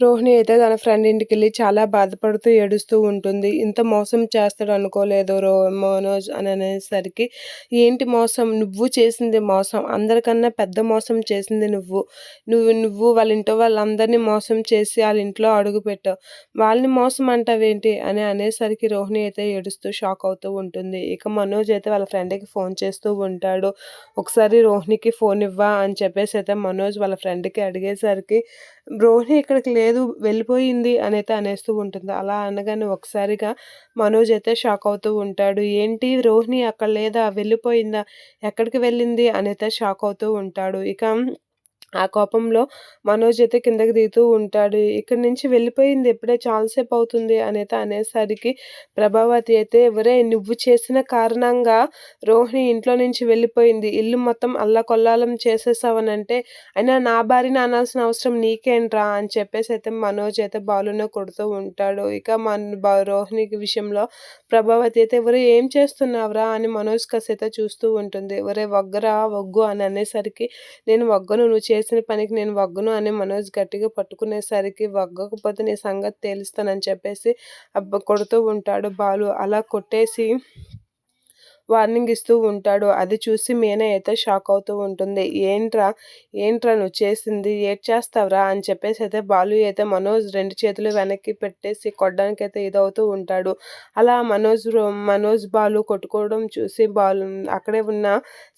రోహిణి అయితే తన ఫ్రెండ్ ఇంటికి వెళ్ళి చాలా బాధపడుతూ ఏడుస్తూ ఉంటుంది. ఇంత మోసం చేస్తాడు అనుకోలేదు రో మనోజ్ అని అనేసరికి ఏంటి మోసం? నువ్వు చేసింది మోసం. అందరికన్నా పెద్ద మోసం చేసింది నువ్వు. నువ్వు నువ్వు వాళ్ళ ఇంట్లో వాళ్ళందరినీ మోసం చేసి వాళ్ళ ఇంట్లో అడుగు పెట్టావు. వాళ్ళని మోసం అంటావేంటి? అని అనేసరికి రోహిణి అయితే ఏడుస్తూ షాక్ అవుతూ ఉంటుంది. ఇక మనోజ్ అయితే వాళ్ళ ఫ్రెండ్కి ఫోన్ చేస్తూ ఉంటాడు. ఒకసారి రోహిణికి ఫోన్ ఇవ్వా అని చెప్పేసి అయితే మనోజ్ వాళ్ళ ఫ్రెండ్కి అడిగేసరికి రోహిణి ఇక్కడికి లేదు. వెళ్ళిపోయింది అనైతే అనేస్తూ ఉంటుంది. అలా అనగానే ఒకసారిగా మనోజ్ అయితే షాక్ అవుతూ ఉంటాడు. ఏంటి రోహిణి అక్కడ లేదా? వెళ్ళిపోయిందా? ఎక్కడికి వెళ్ళింది? అనైతే షాక్ అవుతూ ఉంటాడు. ఇక ఆ కోపంలో మనోజ్ అయితే కిందకి దిగుతూ ఉంటాడు. ఇక్కడి నుంచి వెళ్ళిపోయింది ఎప్పుడే? చాలాసేపు అవుతుంది అనేది అనేసరికి ప్రభావతి అయితే ఎవరే నువ్వు చేసిన కారణంగా రోహిణి ఇంట్లో నుంచి వెళ్ళిపోయింది. ఇల్లు మొత్తం అల్లకొల్లాలం చేసేసావనంటే అయినా నా భార్యని అనాల్సిన అవసరం నీకేంట్రా? అని చెప్పేసి అయితే మనోజ్ అయితే బాలున కొడుతూ ఉంటాడు. ఇక మన రోహిణి విషయంలో ప్రభావతి అయితే ఎవరు ఏం చేస్తున్నావురా? అని మనోజ్ కసైతే చూస్తూ ఉంటుంది. ఎవరే వగ్గరా? వగ్గు? అని అనేసరికి నేను వగ్గను. నువ్వు చేసిన పనికి నేను వగ్గను అని మనోజ్ గట్టిగా పట్టుకునేసరికి వగ్గకపోతే నీ సంగతి తేలుస్తానని చెప్పేసి అబ్బ కొడుతూ ఉంటాడు బాలు. అలా కొట్టేసి వార్నింగ్ ఇస్తూ ఉంటాడు. అది చూసి మీనా అయితే షాక్ అవుతూ ఉంటుంది. ఏంట్రా? ఏంట్రా నువ్వు చేసింది? ఏడ్ చేస్తావురా? అని చెప్పేసి అయితే బాలు అయితే మనోజ్ రెండు చేతులు వెనక్కి పెట్టేసి కొట్టడానికి అయితే ఇదవుతూ ఉంటాడు. అలా మనోజ్ మనోజ్ బాలు కొట్టుకోవడం చూసి బాలు అక్కడే ఉన్న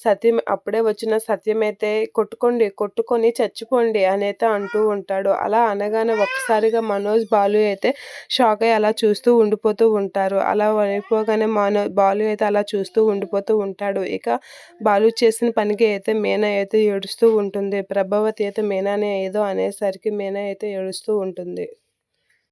సత్యం అప్పుడే వచ్చిన సత్యం అయితే కొట్టుకోండి కొట్టుకొని చచ్చిపోండి అని అయితే అంటూ ఉంటాడు. అలా అనగానే ఒక్కసారిగా మనోజ్ బాలు అయితే షాక్ అయ్యి అలా చూస్తూ ఉండిపోతూ ఉంటారు. అలా అయిపోగానే మనో బాలు అయితే అలా చూస్తూ ఉండిపోతూ ఉంటాడు. ఇక బాలు చేసిన పనికి అయితే మీనా అయితే ఏడుస్తూ ఉంటుంది. ప్రభావతి అయితే మీనానే ఏదో అనేసరికి మీనా అయితే ఏడుస్తూ ఉంటుంది.